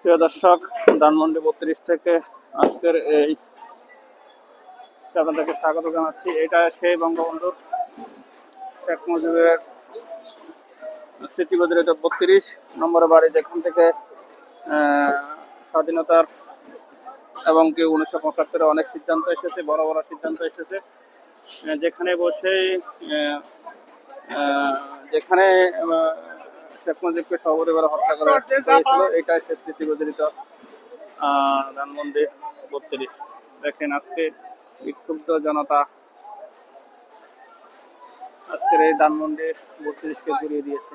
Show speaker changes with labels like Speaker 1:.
Speaker 1: প্রিয় দর্শক ধানমন্ডি বত্রিশ থেকে আজকের এই আপনাদেরকে স্বাগত জানাচ্ছি। এটা সেই বঙ্গবন্ধুর শেখ মুজিবের স্মৃতি বদলিত বত্রিশ নম্বর বাড়ি যেখান থেকে স্বাধীনতার এবং কি উনিশশো পঁচাত্তরে অনেক সিদ্ধান্ত এসেছে বড় বড় সিদ্ধান্ত এসেছে যেখানে বসে আহ, আহ, যেখানে শেখ মুজিবকে সপরিবারে হত্যা করা হয়েছিল এটাই শেষ স্মৃতি প্রচারিত ধানমন্ডি বত্রিশ। দেখেন আজকে বিক্ষুব্ধ জনতা আজকের এই ধানমন্ডি বত্রিশকে ঘুরিয়ে দিয়েছে।